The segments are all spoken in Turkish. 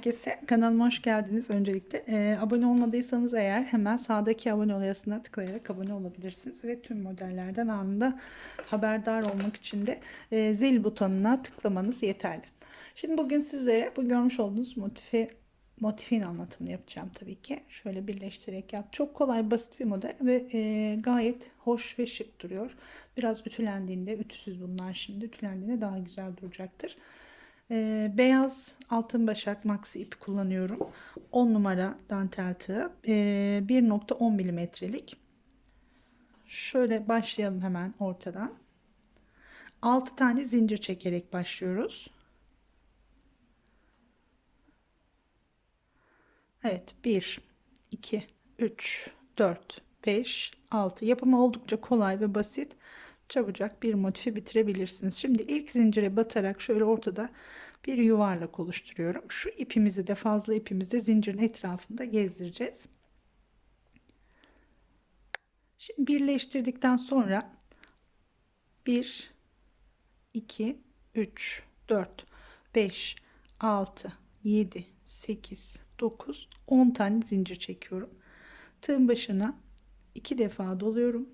Herkese. Kanalıma hoş geldiniz. Öncelikle e, abone olmadıysanız eğer hemen sağdaki abone ol yazısına tıklayarak abone olabilirsiniz. Ve tüm modellerden anında haberdar olmak için de e, zil butonuna tıklamanız yeterli. Şimdi bugün sizlere bu görmüş olduğunuz motifi motifin anlatımını yapacağım tabii ki. Şöyle birleştirerek yap. Çok kolay basit bir model ve e, gayet hoş ve şık duruyor. Biraz ütülendiğinde, ütüsüz bunlar şimdi ütülendiğinde daha güzel duracaktır. E, beyaz altın başak maxi ip kullanıyorum. 10 numara dantel tığ. E, 1.10 milimetrelik. Şöyle başlayalım hemen ortadan. 6 tane zincir çekerek başlıyoruz. Evet 1, 2, 3, 4, 5, 6 yapımı oldukça kolay ve basit çabucak bir motifi bitirebilirsiniz. Şimdi ilk zincire batarak şöyle ortada bir yuvarlak oluşturuyorum. Şu ipimizi de fazla ipimizi de zincirin etrafında gezdireceğiz. Şimdi birleştirdikten sonra 1 2 3 4 5 6 7 8 9 10 tane zincir çekiyorum. Tığın başına iki defa doluyorum.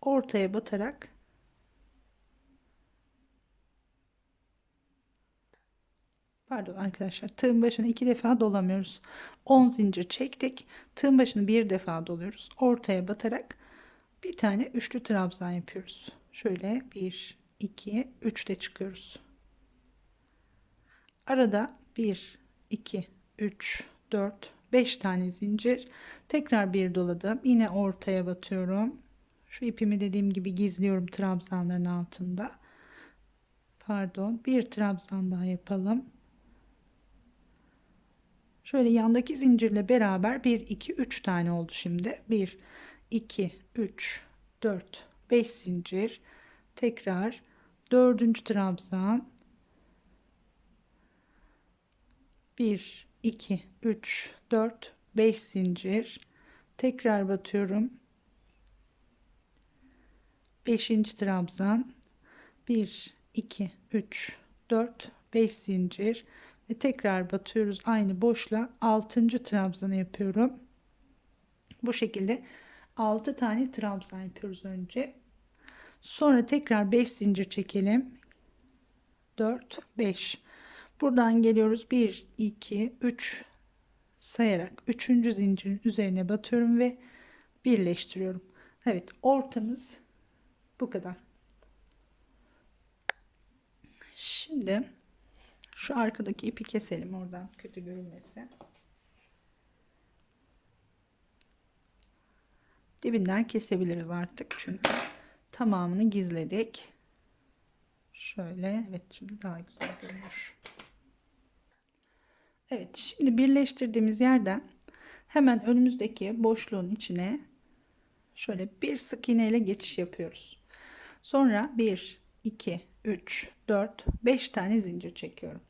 Ortaya batarak Pardon arkadaşlar tığın başına iki defa dolamıyoruz. 10 zincir çektik. Tığın başını bir defa doluyoruz. Ortaya batarak bir tane üçlü trabzan yapıyoruz. Şöyle 1 2 3 de çıkıyoruz. Arada 1 2 3 4 5 tane zincir. Tekrar bir doladım. Yine ortaya batıyorum. Şu ipimi dediğim gibi gizliyorum trabzanların altında. Pardon, bir trabzan daha yapalım. Şöyle yandaki zincirle beraber 1 2 3 tane oldu şimdi. 1 2 3 4 5 zincir. Tekrar dördüncü trabzan. 1 2 3 4 5 zincir. Tekrar batıyorum. 5. trabzan. 1 2 3 4 5 zincir ve tekrar batıyoruz aynı boşla 6. trabzanı yapıyorum. Bu şekilde 6 tane trabzan yapıyoruz önce. Sonra tekrar 5 zincir çekelim. 4 5. Buradan geliyoruz 1 2 3 sayarak 3. zincirin üzerine batıyorum ve birleştiriyorum. Evet, ortamız bu kadar. Şimdi şu arkadaki ipi keselim oradan kötü görünmesin. Dibinden kesebiliriz artık çünkü tamamını gizledik. Şöyle evet şimdi daha güzel görünüyor. Evet şimdi birleştirdiğimiz yerden hemen önümüzdeki boşluğun içine şöyle bir sık iğne ile geçiş yapıyoruz. Sonra 1 2 3 4 5 tane zincir çekiyorum.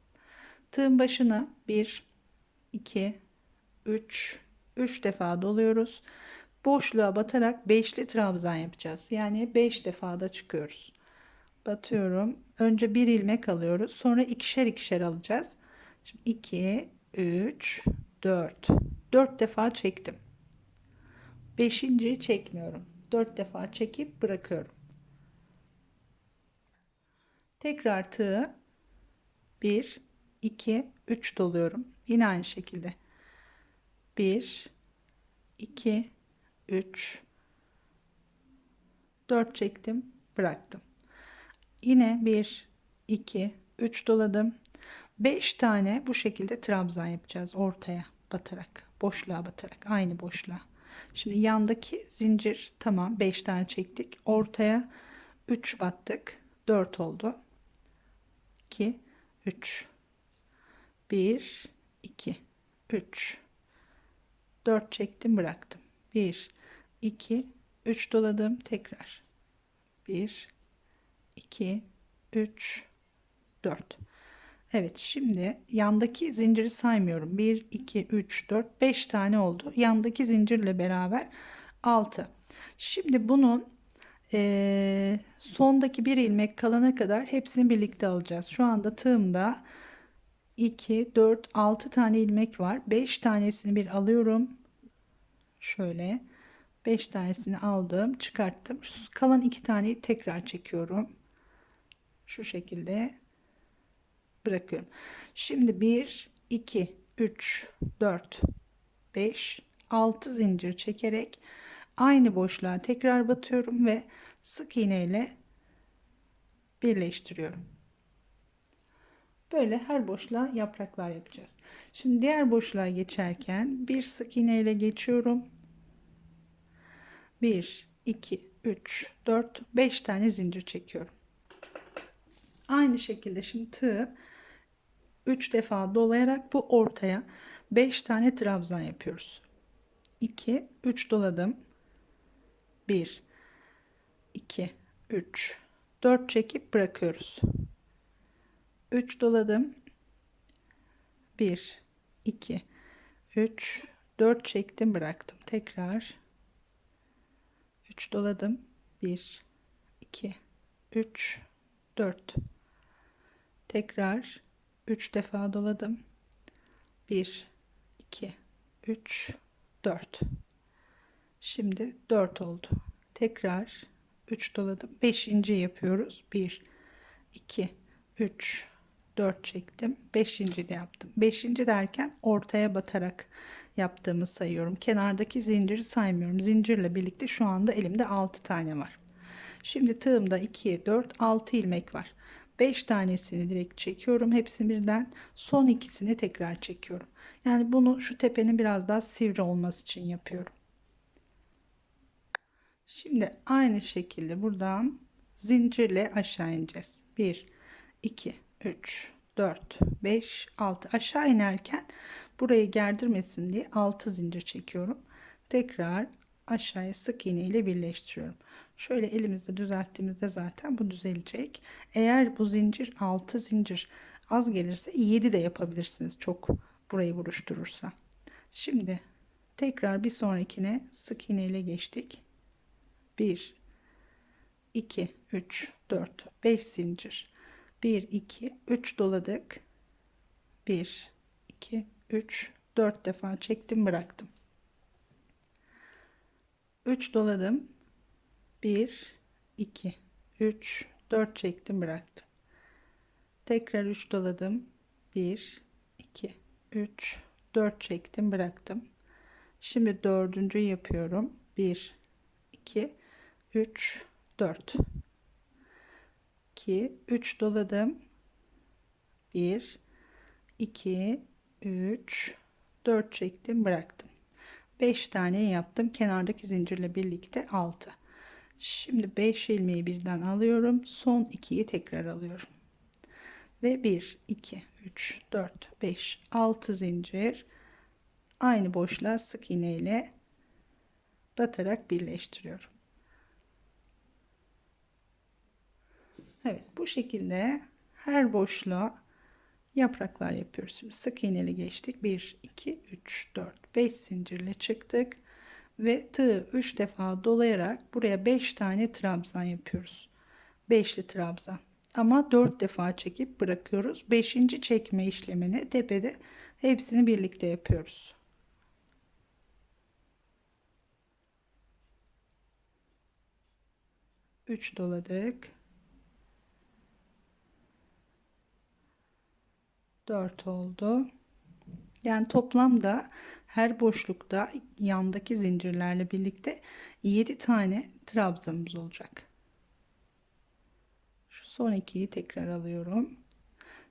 Tığın başına 1 2 3 3 defa doluyoruz. Boşluğa batarak beşli trabzan yapacağız. Yani 5 defada çıkıyoruz. Batıyorum. Önce bir ilmek alıyoruz. Sonra ikişer ikişer alacağız. Şimdi 2 3 4 4 defa çektim. 5. çekmiyorum. 4 defa çekip bırakıyorum. Tekrar tığı 1 2 3 doluyorum. Yine aynı şekilde. 1 2 3 4 çektim, bıraktım. Yine 1 2 3 doladım. 5 tane bu şekilde trabzan yapacağız ortaya batarak, boşluğa batarak, aynı boşluğa. Şimdi yandaki zincir tamam 5 tane çektik. Ortaya 3 battık. 4 oldu. 2 3 1 2 3 4 çektim bıraktım. 1 2 3 doladım tekrar. 1 2 3 4 Evet şimdi yandaki zinciri saymıyorum. 1 2 3 4 5 tane oldu. Yandaki zincirle beraber 6 şimdi bunun Ee, sondaki bir ilmek kalana kadar hepsini birlikte alacağız. Şu anda tığımda 2, 4, 6 tane ilmek var. 5 tanesini bir alıyorum. Şöyle 5 tanesini aldım, çıkarttım. Şu kalan 2 taneyi tekrar çekiyorum. Şu şekilde bırakıyorum. Şimdi 1, 2, 3, 4, 5, 6 zincir çekerek aynı boşluğa tekrar batıyorum ve sık iğne ile birleştiriyorum. Böyle her boşluğa yapraklar yapacağız. Şimdi diğer boşluğa geçerken bir sık iğne ile geçiyorum. 1 2 3 4 5 tane zincir çekiyorum. Aynı şekilde şimdi tığ 3 defa dolayarak bu ortaya 5 tane trabzan yapıyoruz. 2 3 doladım. 1 2 3 4 çekip bırakıyoruz. 3 doladım. 1 2 3 4 çektim bıraktım. Tekrar 3 doladım. 1 2 3 4 tekrar 3 defa doladım. 1 2 3 4 Şimdi 4 oldu. Tekrar 3 doladım. 5. yapıyoruz. 1 2 3 4 çektim. 5. de yaptım. 5. derken ortaya batarak yaptığımı sayıyorum. Kenardaki zinciri saymıyorum. Zincirle birlikte şu anda elimde 6 tane var. Şimdi tığımda 2, 4, 6 ilmek var. 5 tanesini direkt çekiyorum. Hepsini birden. Son ikisini tekrar çekiyorum. Yani bunu şu tepenin biraz daha sivri olması için yapıyorum. Şimdi aynı şekilde buradan zincirle aşağı ineceğiz. 1, 2, 3, 4, 5, 6 aşağı inerken burayı gerdirmesin diye 6 zincir çekiyorum. Tekrar aşağıya sık iğne ile birleştiriyorum. Şöyle elimizde düzelttiğimizde zaten bu düzelecek. Eğer bu zincir 6 zincir az gelirse 7 de yapabilirsiniz. Çok burayı vuruşturursa. Şimdi tekrar bir sonrakine sık iğne ile geçtik. 1 2 3 4 5 zincir. 1 2 3 doladık. 1 2 3 4 defa çektim bıraktım. 3 doladım. 1 2 3 4 çektim bıraktım. Tekrar 3 doladım. 1 2 3 4 çektim bıraktım. Şimdi dördüncü yapıyorum. 1 2 3 4 2 3 doladım. 1 2 3 4 çektim bıraktım. 5 tane yaptım. Kenardaki zincirle birlikte 6 şimdi 5 ilmeği birden alıyorum. Son 2'yi tekrar alıyorum. Ve 1 2 3 4 5 6 zincir aynı boşluğa sık iğne ile batarak birleştiriyorum Evet bu şekilde her boşluğa yapraklar yapıyoruz. Sık iğneli geçtik. 1, 2, 3, 4, 5 zincirle çıktık. Ve tığı 3 defa dolayarak buraya 5 tane trabzan yapıyoruz. 5'li trabzan. Ama 4 defa çekip bırakıyoruz. 5. çekme işlemini tepede hepsini birlikte yapıyoruz. 3 doladık. 4 oldu. Yani toplamda her boşlukta yandaki zincirlerle birlikte 7 tane trabzanımız olacak. Şu son ikiyi tekrar alıyorum.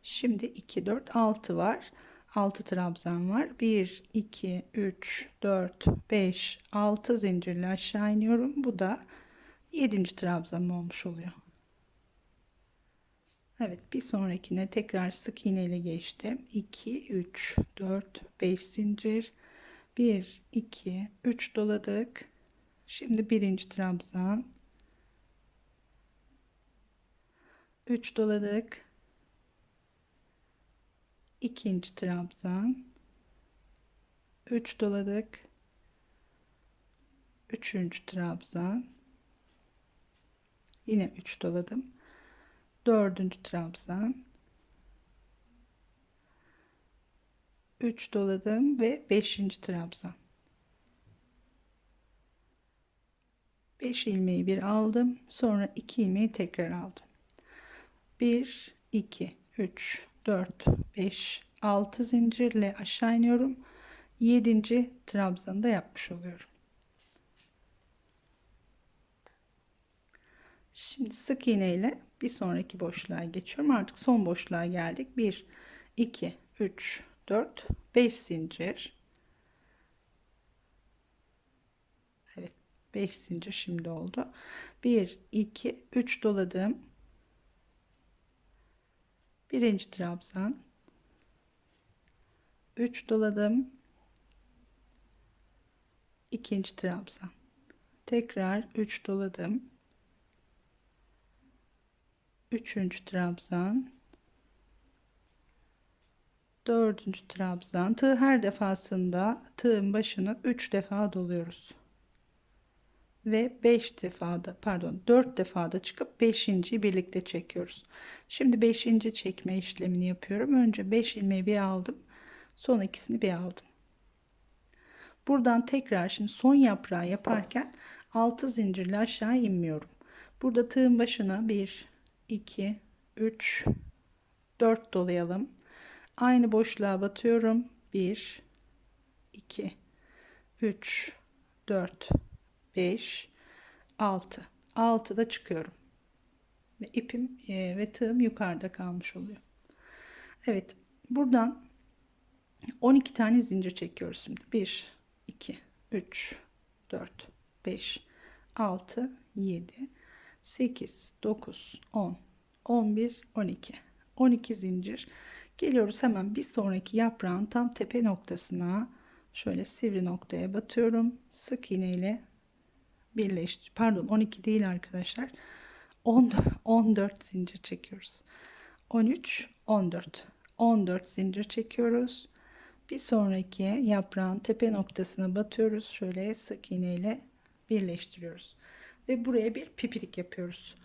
Şimdi 2 4 6 var. 6 trabzan var. 1 2 3 4 5 6 zincirle aşağı iniyorum. Bu da 7. trabzanım olmuş oluyor. Evet bir sonrakine tekrar sık iğne ile geçtim. 2 3 4 5 zincir 1 2 3 doladık. Şimdi birinci trabzan 3 doladık. ikinci trabzan 3 doladık. Üçüncü trabzan Yine 3 doladım. Dördüncü trabzan. 3 doladım ve 5. trabzan. 5 ilmeği bir aldım. Sonra 2 ilmeği tekrar aldım. 1 2 3 4 5 6 zincirle aşağı iniyorum. 7. trabzanı da yapmış oluyorum. Şimdi sık iğne ile bir sonraki boşluğa geçiyorum. Artık son boşluğa geldik. 1 2 3 4 5 zincir. Evet 5 zincir şimdi oldu. 1 2 3 doladım. Birinci trabzan. 3 doladım. ikinci trabzan. Tekrar 3 doladım. Üçüncü trabzan. Dördüncü trabzan. Tığ her defasında tığın başını 3 defa doluyoruz. Ve 5 defada pardon 4 defada çıkıp 5. birlikte çekiyoruz. Şimdi 5. çekme işlemini yapıyorum. Önce 5 ilmeği bir aldım son ikisini bir aldım. Buradan tekrar şimdi son yaprağı yaparken 6 zincirle aşağı inmiyorum. Burada tığın başına 1 2 3 4 dolayalım. Aynı boşluğa batıyorum. 1 2 3 4 5 6 6 da çıkıyorum. Ve ipim e, ve tığım yukarıda kalmış oluyor. Evet buradan 12 tane zincir çekiyoruz şimdi. 1 2 3 4 5 6 7 8 9 10 11 12 12 zincir Geliyoruz hemen bir sonraki yaprağın tam tepe noktasına şöyle sivri noktaya batıyorum. Sık iğne ile birleştir. Pardon 12 değil arkadaşlar. 10 14 zincir çekiyoruz. 13 14 14 zincir çekiyoruz. Bir sonraki yaprağın tepe noktasına batıyoruz. Şöyle sık iğne ile birleştiriyoruz. Ve buraya bir pipirik yapıyoruz.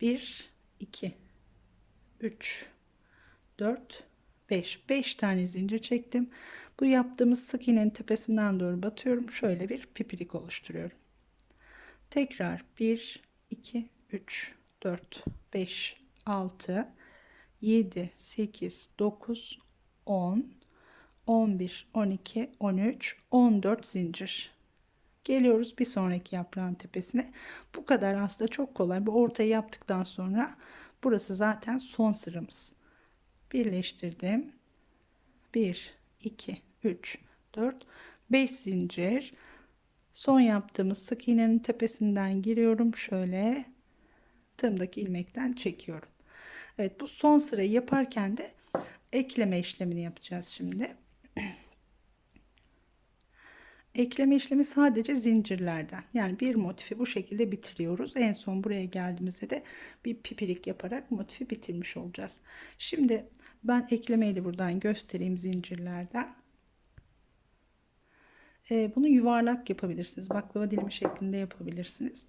1 2 3 4 5 5 tane zincir çektim. Bu yaptığımız sık iğnenin tepesinden doğru batıyorum. Şöyle bir pipirik oluşturuyorum. Tekrar 1 2 3 4 5 6 7 8 9 10 11 12 13 14 zincir geliyoruz bir sonraki yaprağın tepesine. Bu kadar aslında çok kolay. Bu ortayı yaptıktan sonra burası zaten son sıramız. Birleştirdim. 1 2 3 4 5 zincir. Son yaptığımız sık iğnenin tepesinden giriyorum. Şöyle tığımdaki ilmekten çekiyorum. Evet bu son sırayı yaparken de ekleme işlemini yapacağız şimdi Ekleme işlemi sadece zincirlerden. Yani bir motifi bu şekilde bitiriyoruz. En son buraya geldiğimizde de bir pipirik yaparak motifi bitirmiş olacağız. Şimdi ben eklemeyi de buradan göstereyim zincirlerden. Ee, bunu yuvarlak yapabilirsiniz. Baklava dilimi şeklinde yapabilirsiniz.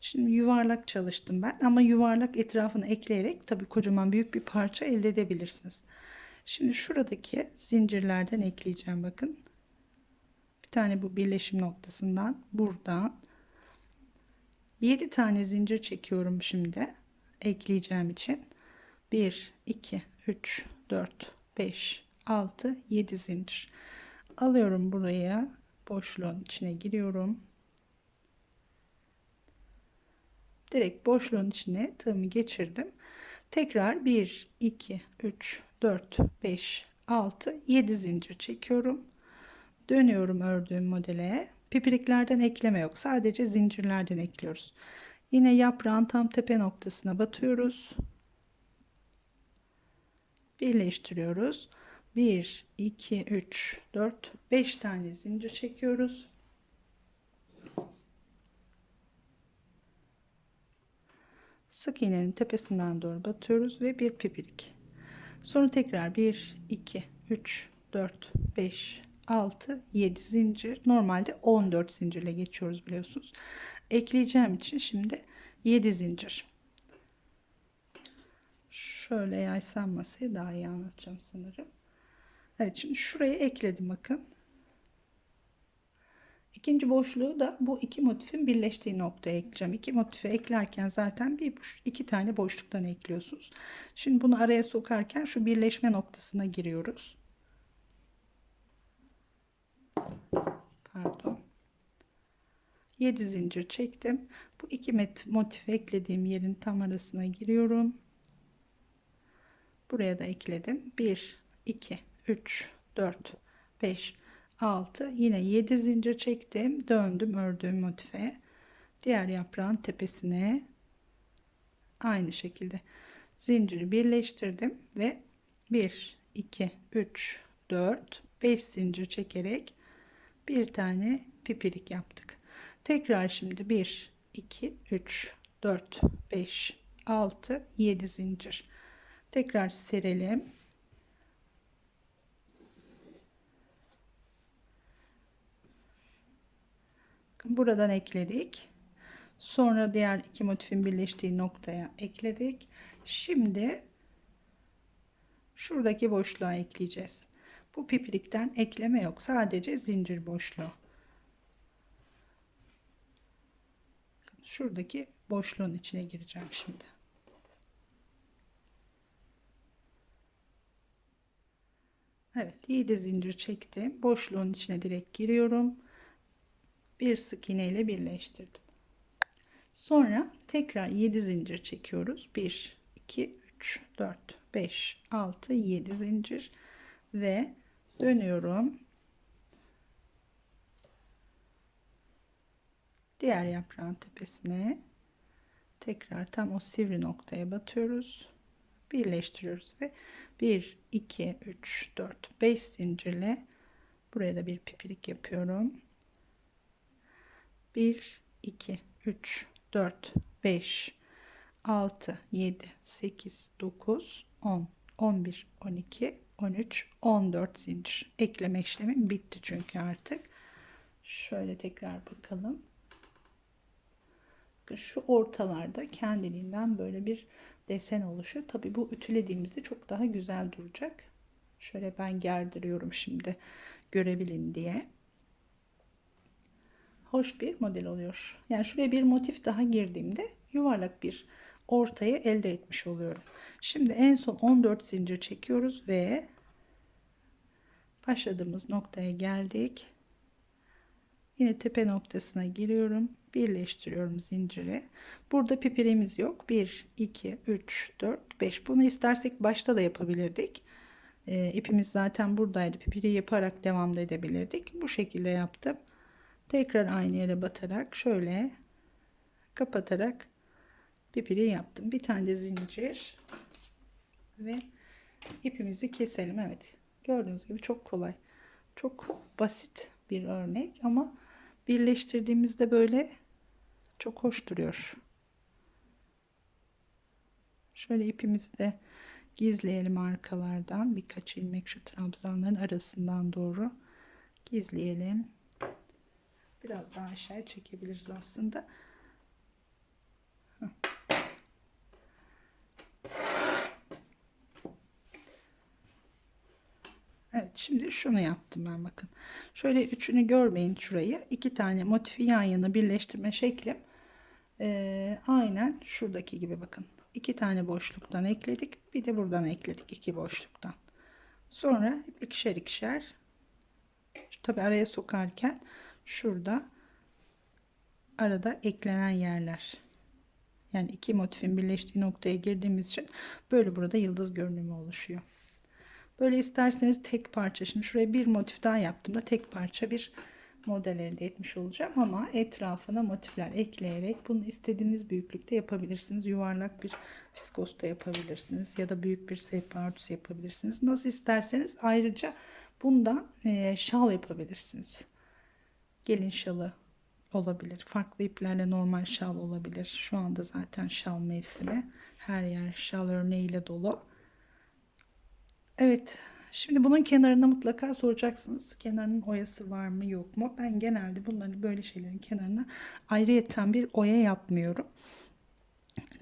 Şimdi yuvarlak çalıştım ben ama yuvarlak etrafını ekleyerek tabii kocaman büyük bir parça elde edebilirsiniz. Şimdi şuradaki zincirlerden ekleyeceğim bakın tane bu birleşim noktasından buradan 7 tane zincir çekiyorum şimdi ekleyeceğim için. 1 2 3 4 5 6 7 zincir. Alıyorum buraya boşluğun içine giriyorum. Direkt boşluğun içine tığımı geçirdim. Tekrar 1 2 3 4 5 6 7 zincir çekiyorum Dönüyorum ördüğüm modele. Pipiriklerden ekleme yok. Sadece zincirlerden ekliyoruz. Yine yaprağın tam tepe noktasına batıyoruz. Birleştiriyoruz. 1, 2, 3, 4, 5 tane zincir çekiyoruz. Sık iğnenin tepesinden doğru batıyoruz ve bir pipirik. Sonra tekrar 1, 2, 3, 4, 5, 6 7 zincir normalde 14 zincirle geçiyoruz biliyorsunuz ekleyeceğim için şimdi 7 zincir Şöyle yaysam masayı daha iyi anlatacağım sanırım. Evet şimdi şuraya ekledim bakın. İkinci boşluğu da bu iki motifin birleştiği noktaya ekleyeceğim. İki motifi eklerken zaten bir iki tane boşluktan ekliyorsunuz. Şimdi bunu araya sokarken şu birleşme noktasına giriyoruz. Pardon. 7 zincir çektim. Bu iki motif eklediğim yerin tam arasına giriyorum. Buraya da ekledim. 1 2 3 4 5 6 yine 7 zincir çektim döndüm ördüğüm motife diğer yaprağın tepesine aynı şekilde zinciri birleştirdim ve 1 2 3 4 5 zincir çekerek bir tane pipirik yaptık tekrar şimdi 1 2 3 4 5 6 7 zincir tekrar serelim buradan ekledik. Sonra diğer iki motifin birleştiği noktaya ekledik. Şimdi şuradaki boşluğa ekleyeceğiz. Bu pipirikten ekleme yok. Sadece zincir boşluğu. Şuradaki boşluğun içine gireceğim şimdi. Evet 7 zincir çektim. Boşluğun içine direkt giriyorum bir sık iğne ile birleştirdim. Sonra tekrar 7 zincir çekiyoruz. 1 2 3 4 5 6 7 zincir ve dönüyorum. Diğer yaprağın tepesine tekrar tam o sivri noktaya batıyoruz. Birleştiriyoruz ve 1 2 3 4 5 zincirle buraya da bir pipirik yapıyorum. 1 2 3 4 5 6 7 8 9 10 11 12 13 14 zincir. Ekleme işlemim bitti çünkü artık. Şöyle tekrar bakalım. Şu ortalarda kendiliğinden böyle bir desen oluşuyor. Tabi bu ütülediğimizde çok daha güzel duracak. Şöyle ben gerdiriyorum şimdi görebilin diye. Hoş bir model oluyor. Yani şuraya bir motif daha girdiğimde yuvarlak bir ortayı elde etmiş oluyorum. Şimdi en son 14 zincir çekiyoruz ve başladığımız noktaya geldik. Yine tepe noktasına giriyorum. Birleştiriyorum zinciri. Burada pipirimiz yok. 1, 2, 3, 4, 5. Bunu istersek başta da yapabilirdik. E, ipimiz zaten buradaydı. Pipiri yaparak devam edebilirdik. Bu şekilde yaptım tekrar aynı yere batarak şöyle kapatarak pipiri yaptım. Bir tane de zincir. Ve ipimizi keselim. Evet gördüğünüz gibi çok kolay. Çok basit bir örnek ama birleştirdiğimizde böyle çok hoş duruyor. Şöyle ipimizi de gizleyelim arkalardan. Birkaç ilmek şu trabzanların arasından doğru gizleyelim. Biraz daha aşağıya çekebiliriz aslında. Evet şimdi şunu yaptım ben bakın. Şöyle üçünü görmeyin şurayı. iki tane motifi yan yana birleştirme şeklim. Ee, aynen şuradaki gibi bakın. iki tane boşluktan ekledik. Bir de buradan ekledik iki boşluktan. Sonra ikişer ikişer. Tabi araya sokarken şurada arada eklenen yerler. Yani iki motifin birleştiği noktaya girdiğimiz için böyle burada yıldız görünümü oluşuyor. Böyle isterseniz tek parça şimdi şuraya bir motif daha yaptığımda tek parça bir model elde etmiş olacağım ama etrafına motifler ekleyerek bunu istediğiniz büyüklükte yapabilirsiniz. Yuvarlak bir fiskos da yapabilirsiniz ya da büyük bir sehpa örtüsü yapabilirsiniz. Nasıl isterseniz ayrıca bundan e, şal yapabilirsiniz gelin şalı olabilir. Farklı iplerle normal şal olabilir. Şu anda zaten şal mevsimi. Her yer şal örneğiyle dolu. Evet. Şimdi bunun kenarına mutlaka soracaksınız. Kenarının oyası var mı yok mu? Ben genelde bunları böyle şeylerin kenarına ayrıyeten bir oya yapmıyorum.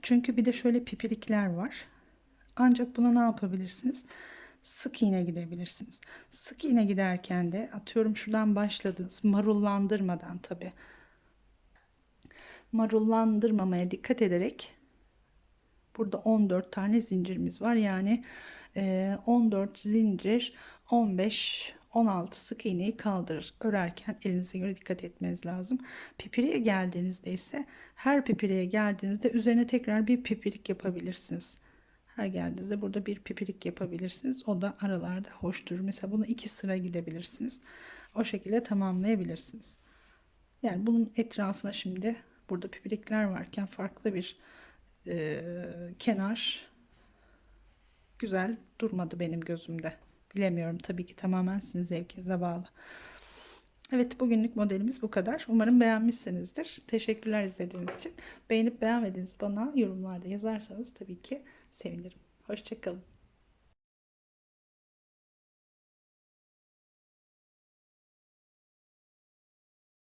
Çünkü bir de şöyle pipirikler var. Ancak buna ne yapabilirsiniz? Sık iğne gidebilirsiniz. Sık iğne giderken de atıyorum şuradan başladınız. Marullandırmadan tabi. Marullandırmamaya dikkat ederek burada 14 tane zincirimiz var. Yani 14 zincir 15 16 sık iğneyi kaldırır. Örerken elinize göre dikkat etmeniz lazım. Pipiriye geldiğinizde ise her pipiriye geldiğinizde üzerine tekrar bir pipirik yapabilirsiniz. Her geldiğinizde burada bir pipirik yapabilirsiniz. O da aralarda hoş. Mesela bunu iki sıra gidebilirsiniz. O şekilde tamamlayabilirsiniz. Yani bunun etrafına şimdi burada pipirikler varken farklı bir e, kenar güzel durmadı benim gözümde. Bilemiyorum tabii ki tamamen sizin zevkinize bağlı. Evet bugünlük modelimiz bu kadar. Umarım beğenmişsinizdir. Teşekkürler izlediğiniz için. Beğenip beğenmediğiniz bana yorumlarda yazarsanız tabii ki sevinirim. Hoşçakalın.